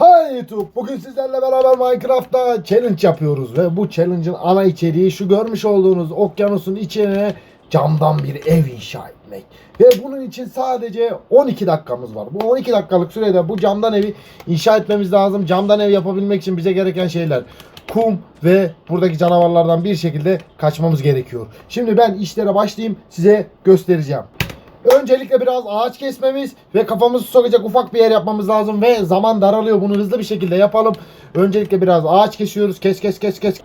Hi YouTube. Bugün sizlerle beraber Minecraft'ta challenge yapıyoruz ve bu challenge'ın ana içeriği şu görmüş olduğunuz okyanusun içine camdan bir ev inşa etmek. Ve bunun için sadece 12 dakikamız var. Bu 12 dakikalık sürede bu camdan evi inşa etmemiz lazım. Camdan ev yapabilmek için bize gereken şeyler kum ve buradaki canavarlardan bir şekilde kaçmamız gerekiyor. Şimdi ben işlere başlayayım size göstereceğim. Öncelikle biraz ağaç kesmemiz ve kafamızı sokacak ufak bir yer yapmamız lazım ve zaman daralıyor. Bunu hızlı bir şekilde yapalım. Öncelikle biraz ağaç kesiyoruz. Kes kes kes kes.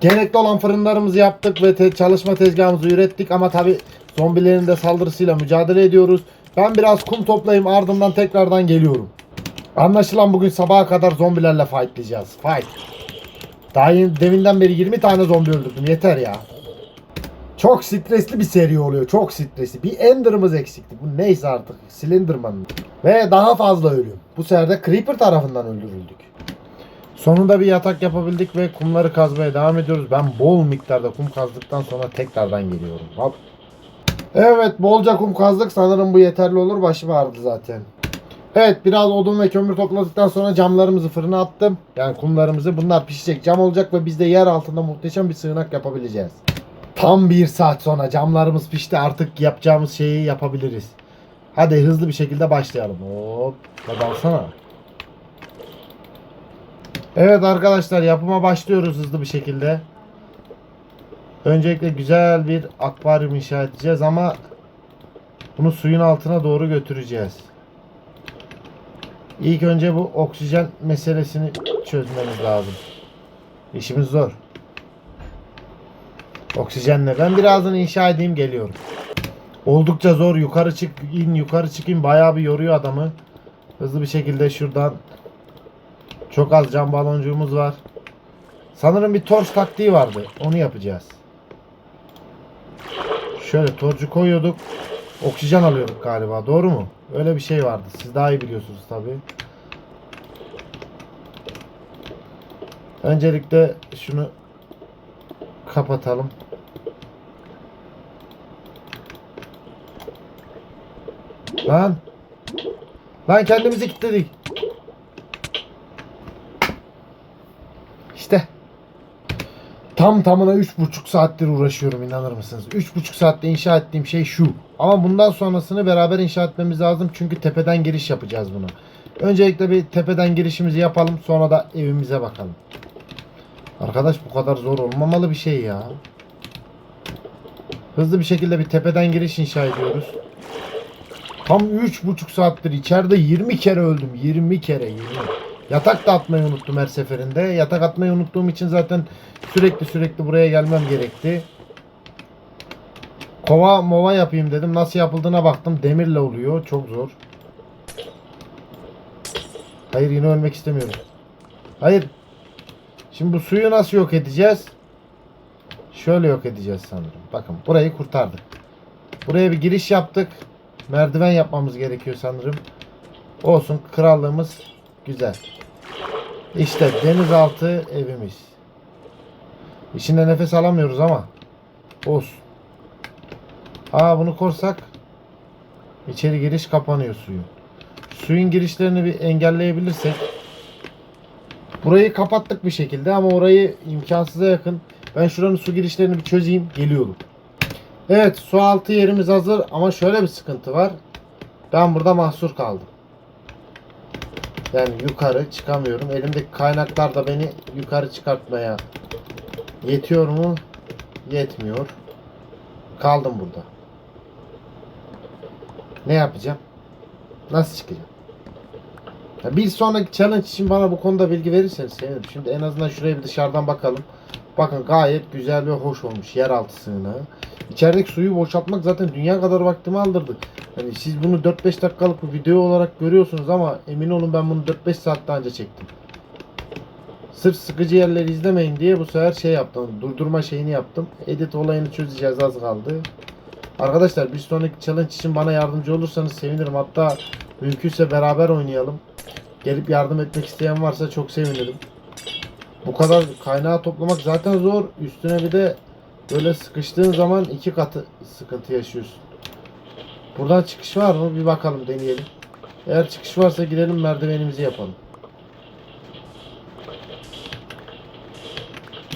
Gerekli olan fırınlarımızı yaptık ve te- çalışma tezgahımızı ürettik ama tabi zombilerin de saldırısıyla mücadele ediyoruz. Ben biraz kum toplayayım ardından tekrardan geliyorum. Anlaşılan bugün sabaha kadar zombilerle fightlayacağız. Fight. Daha yeni, deminden beri 20 tane zombi öldürdüm. Yeter ya. Çok stresli bir seri oluyor. Çok stresli. Bir Ender'ımız eksikti. Bu neyse artık. Slenderman. Ve daha fazla ölüm. Bu sefer de Creeper tarafından öldürüldük. Sonunda bir yatak yapabildik ve kumları kazmaya devam ediyoruz. Ben bol miktarda kum kazdıktan sonra tekrardan geliyorum. Hop. Evet bolca kum kazdık. Sanırım bu yeterli olur. Başım ağrıdı zaten. Evet biraz odun ve kömür topladıktan sonra camlarımızı fırına attım. Yani kumlarımızı. Bunlar pişecek cam olacak ve biz de yer altında muhteşem bir sığınak yapabileceğiz. Tam bir saat sonra camlarımız pişti artık yapacağımız şeyi yapabiliriz. Hadi hızlı bir şekilde başlayalım. Hop. Hadi alsana. Evet arkadaşlar yapıma başlıyoruz hızlı bir şekilde. Öncelikle güzel bir akvaryum inşa edeceğiz ama bunu suyun altına doğru götüreceğiz. İlk önce bu oksijen meselesini çözmemiz lazım. İşimiz zor. Oksijenle. Ben birazdan inşa edeyim geliyorum. Oldukça zor. Yukarı çık in yukarı çık in bayağı bir yoruyor adamı. Hızlı bir şekilde şuradan çok az cam baloncuğumuz var. Sanırım bir torç taktiği vardı. Onu yapacağız. Şöyle torcu koyuyorduk. Oksijen alıyorduk galiba. Doğru mu? Öyle bir şey vardı. Siz daha iyi biliyorsunuz tabii. Öncelikle şunu kapatalım. Lan. Lan kendimizi kilitledik. İşte. Tam tamına 3,5 saattir uğraşıyorum inanır mısınız? 3,5 saatte inşa ettiğim şey şu. Ama bundan sonrasını beraber inşa etmemiz lazım. Çünkü tepeden giriş yapacağız bunu. Öncelikle bir tepeden girişimizi yapalım. Sonra da evimize bakalım. Arkadaş bu kadar zor olmamalı bir şey ya. Hızlı bir şekilde bir tepeden giriş inşa ediyoruz. Tam 3,5 saattir içeride 20 kere öldüm. 20 kere 20. Yatak da atmayı unuttum her seferinde. Yatak atmayı unuttuğum için zaten sürekli sürekli buraya gelmem gerekti. Kova mova yapayım dedim. Nasıl yapıldığına baktım. Demirle oluyor. Çok zor. Hayır yine ölmek istemiyorum. Hayır. Şimdi bu suyu nasıl yok edeceğiz? Şöyle yok edeceğiz sanırım. Bakın burayı kurtardık. Buraya bir giriş yaptık. Merdiven yapmamız gerekiyor sanırım. Olsun krallığımız güzel. İşte denizaltı evimiz. İçinde nefes alamıyoruz ama olsun. Aa bunu korsak içeri giriş kapanıyor suyun. Suyun girişlerini bir engelleyebilirsek Burayı kapattık bir şekilde ama orayı imkansıza yakın. Ben şuranın su girişlerini bir çözeyim. Geliyorum. Evet su altı yerimiz hazır ama şöyle bir sıkıntı var. Ben burada mahsur kaldım. Yani yukarı çıkamıyorum. Elimdeki kaynaklar da beni yukarı çıkartmaya yetiyor mu? Yetmiyor. Kaldım burada. Ne yapacağım? Nasıl çıkacağım? Bir sonraki challenge için bana bu konuda bilgi verirseniz sevinirim. Şimdi en azından şuraya bir dışarıdan bakalım. Bakın gayet güzel ve hoş olmuş yeraltı sığınağı. İçerideki suyu boşaltmak zaten dünya kadar vaktimi aldırdı. Hani siz bunu 4-5 dakikalık bir video olarak görüyorsunuz ama emin olun ben bunu 4-5 saatte önce çektim. Sırf sıkıcı yerleri izlemeyin diye bu sefer şey yaptım. Durdurma şeyini yaptım. Edit olayını çözeceğiz az kaldı. Arkadaşlar bir sonraki challenge için bana yardımcı olursanız sevinirim. Hatta mümkünse beraber oynayalım. Gelip yardım etmek isteyen varsa çok sevinirim. Bu kadar kaynağı toplamak zaten zor. Üstüne bir de böyle sıkıştığın zaman iki katı sıkıntı yaşıyorsun. Buradan çıkış var mı? Bir bakalım deneyelim. Eğer çıkış varsa girelim merdivenimizi yapalım.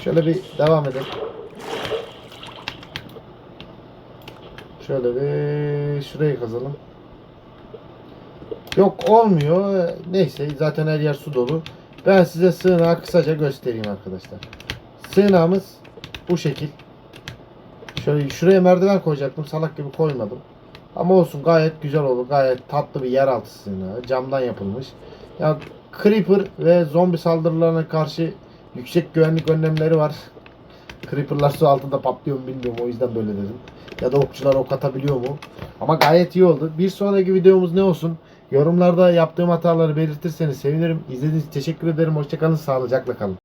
Şöyle bir devam edelim. Şöyle bir şurayı kazalım. Yok olmuyor. Neyse zaten her yer su dolu. Ben size sığınağı kısaca göstereyim arkadaşlar. Sığınağımız bu şekil. Şöyle şuraya merdiven koyacaktım. Salak gibi koymadım. Ama olsun gayet güzel olur. Gayet tatlı bir yeraltı sığınağı. Camdan yapılmış. Ya Creeper ve zombi saldırılarına karşı yüksek güvenlik önlemleri var. Creeper'lar su altında patlıyor mu bilmiyorum. O yüzden böyle dedim. Ya da okçular ok atabiliyor mu? Ama gayet iyi oldu. Bir sonraki videomuz ne olsun? Yorumlarda yaptığım hataları belirtirseniz sevinirim. İzlediğiniz için teşekkür ederim. Hoşçakalın. Sağlıcakla kalın.